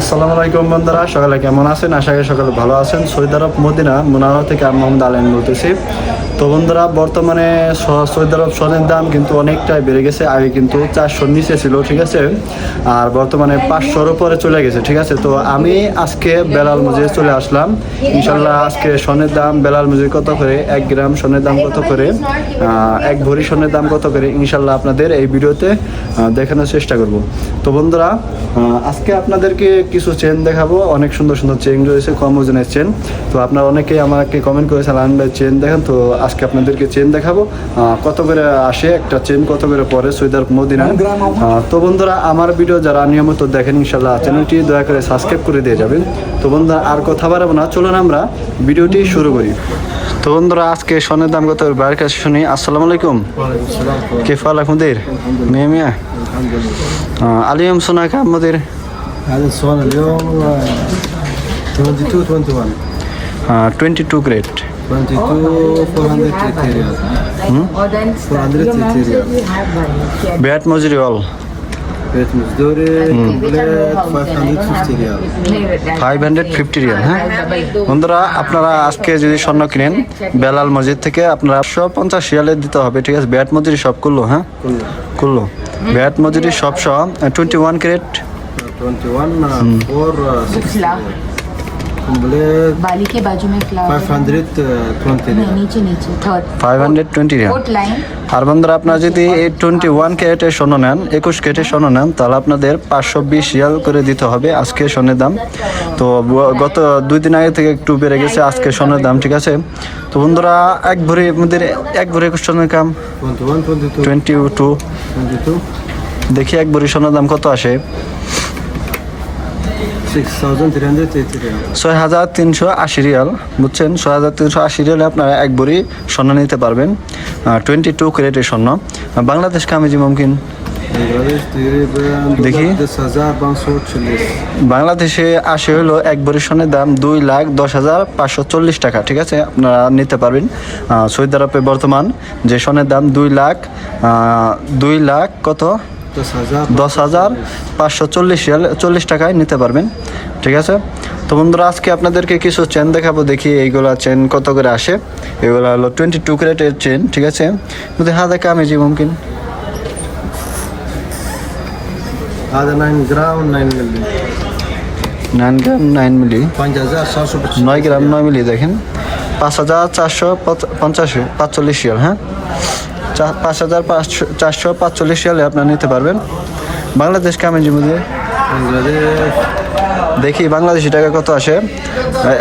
আসসালামু আলাইকুম বন্ধুরা, সকালে কেমন আছেন? আশা করি সকালে ভালো আছেন। সৌদি আরব মদিনা, মুনারা থেকে আমি মোহাম্মদ বলতেছি। তো বন্ধুরা, বর্তমানে সৌদি আরব সোনের দাম কিন্তু অনেকটাই বেড়ে গেছে। আগে কিন্তু চারশোর নিচে ছিল, ঠিক আছে? আর বর্তমানে পাঁচশোর উপরে চলে গেছে, ঠিক আছে? তো আমি আজকে বেলাল মজে চলে আসলাম। ইনশাল্লাহ আজকে সোনের দাম, বেলাল মজে কত করে? এক গ্রাম সোনের দাম কত করে? এক ভরি সোনের দাম কত করে? ইনশাল্লাহ আপনাদের এই ভিডিওতে দেখানোর চেষ্টা করব। তো বন্ধুরা আজকে আপনাদেরকে কিছু চেন দেখাবো। অনেক সুন্দর সুন্দর চেন রয়েছে কম ওজনের চেন তো আপনারা অনেকেই আমাকে কমেন্ট করেছে আলান চেন দেখেন। তো আজকে আপনাদেরকে চেন দেখাবো। কত করে আসে একটা চেন কত করে পরে সৈদার মদিনা। তো বন্ধুরা আমার ভিডিও যারা নিয়মিত দেখেন ইনশাল্লাহ চ্যানেলটি দয়া করে সাবস্ক্রাইব করে দিয়ে যাবেন। তো বন্ধুরা আর কথা বাড়াবো না চলুন আমরা ভিডিওটি শুরু করি। তো বন্ধুরা আজকে সোনের দাম কত বাইরের কাছে শুনি। আসসালামু আলাইকুম। কেফা আলহামদির মেয়ে মিয়া। আলিয়াম সোনা আমাদের آه اليوم صنع كم مدير؟ هذا الصوان اليوم آه، 22 21 آه 22 جريد 22 480 ريال 480 ريال بيات مزري وال بيت مزدوري كومبليت 550 ريال 550 রিয়াল হ্যাঁ বন্ধুরা আপনারা আজকে যদি স্বর্ণ কিনেন বেলাল মসজিদ থেকে আপনারা একশো পঞ্চাশ রিয়ালে দিতে হবে ঠিক আছে ব্যাট মজুরি সব করলো হ্যাঁ كله করলো ব্যাট মজুরি সব সহ twenty one carat hundred five hundred twenty যদি এই টোয়েন্টি ওয়ান সোনা নেন একুশ সোনা নেন তাহলে আপনাদের পাঁচশো বিশ রিয়াল করে দিতে হবে আজকে সোনের দাম। তো গত দুই দিন আগে থেকে একটু বেড়ে গেছে আজকে সোনের দাম ঠিক আছে? তো বন্ধুরা এক ভরি আমাদের এক ভরি একুশ সোনের দাম। টোয়েন্টি টু দেখি এক ভরি সোনার দাম কত আসে। ছয় হাজার তিনশো আশি রিয়াল। বুঝছেন? ছয় হাজার তিনশো আশি রিয়ালে আপনারা এক বড়ি স্বর্ণ নিতে পারবেন। টোয়েন্টি টু ক্যারেটের স্বর্ণ। বাংলাদেশ কামেজি মুমকিন। দেখি। বাংলাদেশে আসে হলো এক বরিশনের দাম দুই লাখ দশ হাজার পাঁচশো চল্লিশ টাকা। ঠিক আছে? আপনারা নিতে পারবেন। সৌদি আরবে বর্তমান যে সনের দাম দুই লাখ দুই লাখ কত? দশ হাজার পাঁচশো চল্লিশ রিয়াল চল্লিশ টাকায় নিতে পারবেন। ঠিক আছে? তো বন্ধুরা আজকে আপনাদেরকে কিছু চেন দেখাবো দেখি এইগুলা চেন কত করে আসে। এগুলো হলো টোয়েন্টি টু ক্রেটের চেন ঠিক আছে? যদি হা দেখা আমি জি মুমকিন। Nine gram nine milli. নয় গ্রাম নয় মিলি দেখেন। পাঁচ হাজার চারশো পঞ্চাশ পাঁচচল্লিশ হ্যাঁ? পাঁচ হাজার পাঁচশো চারশো পাঁচচল্লিশ সালে আপনারা নিতে পারবেন। বাংলাদেশ কামেঞ্জি মুদি দেখি বাংলাদেশি টাকা কত আসে?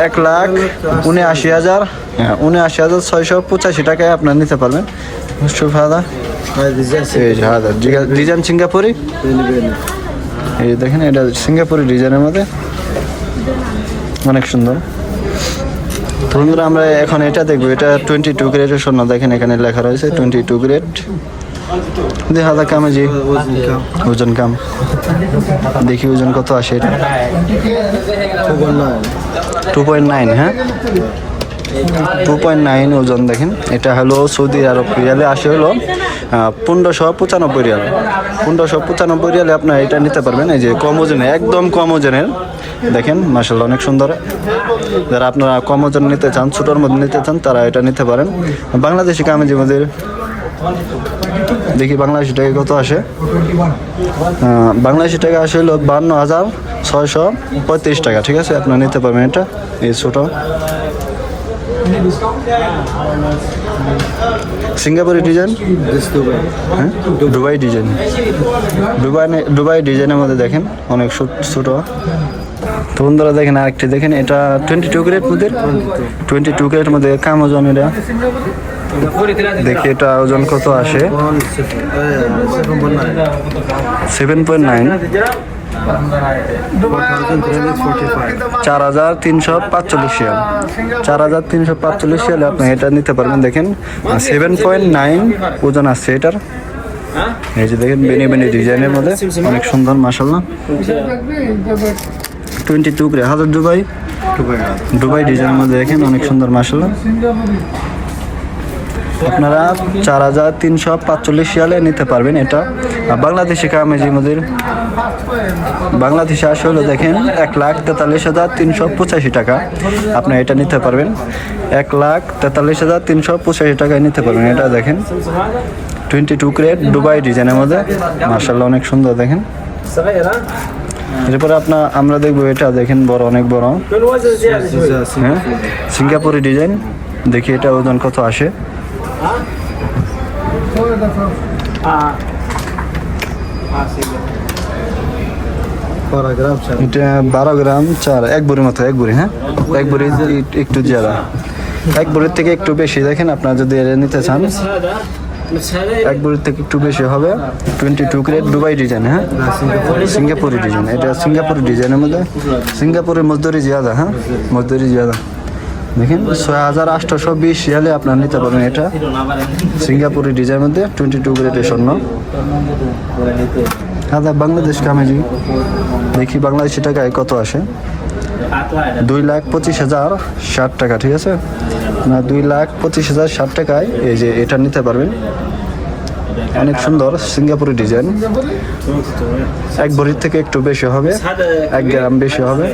এক লাখ উনআশি হাজার উনআশি হাজার ছয়শো পঁচাশি টাকায় আপনার নিতে পারবেন। হ্যাঁ, ডিজাইন সিঙ্গাপুরি। এই দেখেন এটা সিঙ্গাপুরি ডিজাইনের মধ্যে। অনেক সুন্দর। বন্ধুরা আমরা এখন এটা দেখব। এটা টোয়েন্টি টু গ্রেডের স্বর্ণ। দেখেন এখানে লেখা রয়েছে টোয়েন্টি টু গ্রেড দেখা কামে যে ওজন কাম। দেখি ওজন কত আসে টু পয়েন্ট নাইন হ্যাঁ? টু পয়েন্ট নাইন ওজন, দেখেন। এটা হলো সৌদি আরব রিয়ালে আসে হলো পনেরোশো পঁচানব্বই রিয়াল। পনেরোশো পঁচানব্বই রিয়ালে আপনার এটা নিতে পারবেন। এই যে কম ওজনের, একদম কম ওজনের, দেখেন মাসাল্লাহ অনেক সুন্দর। যারা আপনারা কম ওজন নিতে চান, ছোটোর মধ্যে নিতে চান, তারা এটা নিতে পারেন। বাংলাদেশি কামেজি মধ্যে দেখি বাংলাদেশি টাকা কত আসে। বাংলাদেশি টাকা আসে হলো বান্ন হাজার ছয়শো পঁয়ত্রিশ টাকা, ঠিক আছে? আপনারা নিতে পারবেন এটা, এই ছোটো। সিঙ্গাপুরি ডিজাইন? হ্যাঁ? Dubai design. দুবাই দুবাই ডিজাইনের মধ্যে দেখেন অনেক ছোট ছোট। তো বন্ধুরা দেখেন আরেকটি দেখেন এটা টোয়েন্টি টু গ্রেড মধ্যে? টোয়েন্টি টু গ্রেড মধ্যে কাম ওজন এটা। দেখি এটা ওজন কত আসে? One seven 7.9 seven point nine 4345 চার হাজার তিনশো পাঁচচল্লিশ শিয়াল চার হাজার তিনশো পাঁচচল্লিশ শিয়ালে আপনি এটা নিতে পারবেন, দেখেন। সেভেন পয়েন্ট নাইন ওজন আসছে এটার। এই যে দেখেন, বেনি বেনি ডিজাইনের মধ্যে। অনেক সুন্দর মাসাল্লাহ টোয়েন্টি টু করে। হাজার দুবাই। দুবাই ডিজাইনের মধ্যে দেখেন, অনেক সুন্দর মাসাল্লাহ আপনারা চার হাজার তিনশো পাঁচচল্লিশ রিয়ালে নিতে পারবেন এটা। বাংলাদেশি কামেজি মদির বাংলাদেশে আসলে দেখেন এক লাখ তেতাল্লিশ হাজার তিনশো পঁচাশি টাকা আপনি এটা নিতে পারবেন। এক লাখ তেতাল্লিশ হাজার তিনশো পঁচাশি টাকায় নিতে পারবেন এটা দেখেন। টোয়েন্টি টু ক্রেট দুবাই ডিজাইনের মধ্যে। মার্শাল্লাহ অনেক সুন্দর দেখেন। এরপরে আপনার আমরা দেখব এটা দেখেন বড়, অনেক বড়। হ্যাঁ? সিঙ্গাপুরি ডিজাইন। দেখি এটা ওজন কত আসে। বারো গ্রাম চার, এক বুড়ির মতো, এক বুড়ি হ্যাঁ? এক বুড়ি একটু জাদা এক বুড়ির থেকে একটু বেশি, দেখেন আপনারা যদি নিতে চান, এক বুড়ির থেকে একটু বেশি হবে। Twenty two carat Dubai design হ্যাঁ? সিঙ্গাপুরি ডিজাইন, এটা সিঙ্গাপুরি ডিজাইনের মধ্যে, সিঙ্গাপুরের মজদুরি জিয়াদা হ্যাঁ? মজদুরি জিয়াদা। দেখেন, ছয় হাজার আটশোশো বিশ রিয়ালে আপনার নিতে পারবেন এটা। সিঙ্গাপুরি ডিজাইন মধ্যে টোয়েন্টি টু গ্রেডের স্বর্ণ। দাদা বাংলাদেশ কামেজি দেখি বাংলাদেশি টাকায় কত আসে। দুই লাখ পঁচিশ হাজার ষাট টাকা, ঠিক আছে? না, দুই লাখ পঁচিশ হাজার ষাট টাকায় এই যে এটা নিতে পারবেন। অনেক সুন্দর সিঙ্গাপুরি ডিজাইন। এক ভরির থেকে একটু বেশি হবে, এক গ্রাম বেশি হবে।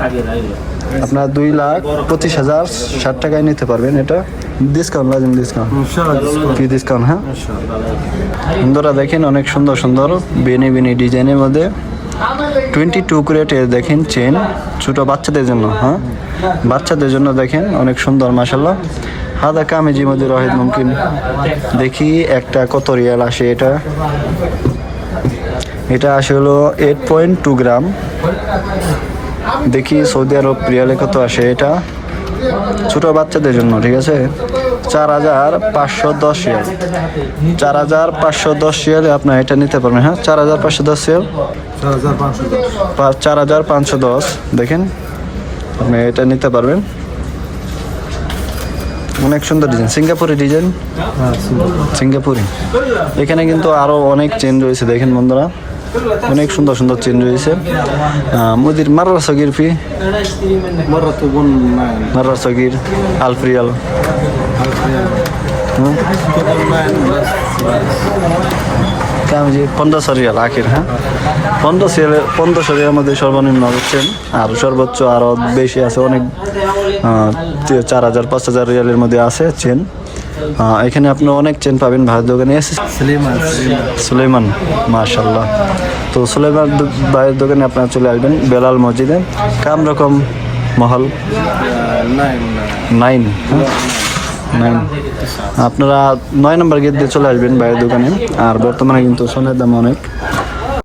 আপনার দুই লাখ পঁচিশ হাজার ষাট টাকায় নিতে পারবেন এটা। ডিসকাউন্ট লাগবে ডিসকাউন্ট কি ডিসকাউন্ট হ্যাঁ? সুন্দররা দেখেন অনেক সুন্দর সুন্দর বেনি বেনি ডিজাইনের মধ্যে। টোয়েন্টি টু ক্রেটের দেখেন চেন ছোটো বাচ্চাদের জন্য হ্যাঁ? বাচ্চাদের জন্য দেখেন অনেক সুন্দর মাসাল্লাহ হাদা কামেজি মধ্যে রহিত মুমকিন। দেখি একটা কত রিয়াল আসে এটা। এটা আসে হলো এইট পয়েন্ট টু গ্রাম। দেখি সৌদি আরব রিয়ালে কত আসে এটা। ছোট বাচ্চাদের জন্য ঠিক আছে? চার হাজার পাঁচশো দশ রিয়াল। চার হাজার পাঁচশো দশ রিয়ালে আপনার এটা নিতে পারবেন হ্যাঁ? চার হাজার পাঁচশো দশ রিয়াল? চার হাজার পাঁচশো দশ দেখেন। আপনি এটা নিতে পারবেন। মানে অনেক সুন্দর ডিজাইন সিঙ্গাপুরি ডিজাইন সিঙ্গাপুরি। এখানে কিন্তু আরও অনেক চেন রয়েছে দেখেন বন্ধুরা। অনেক সুন্দর সুন্দর চেন রয়েছে মুদির মার্রা সগির ফি মার্রা সগির, আলফ্রিয়াল। পঞ্চাশ হাজার আখের হ্যাঁ? পঞ্চাশ পঞ্চাশ হাজার মধ্যে সর্বনিম্ন হচ্ছেন। আর সর্বোচ্চ আরও বেশি আছে অনেক চার হাজার পাঁচ হাজার রিয়ালের মধ্যে আছে চেন। এখানে আপনি অনেক চেন পাবেন ভাইয়ের দোকানে। এসে সুলেমান সুলেমান। তো সুলেমান ভাইয়ের দোকানে আপনারা চলে আসবেন বেলাল মসজিদে। কাম রকম মহল? নাইন নাইন নাইন আপনারা নয় নম্বর গেট দিয়ে চলে আসবেন বাইরের দোকানে। আর বর্তমানে কিন্তু সোনের দাম অনেক।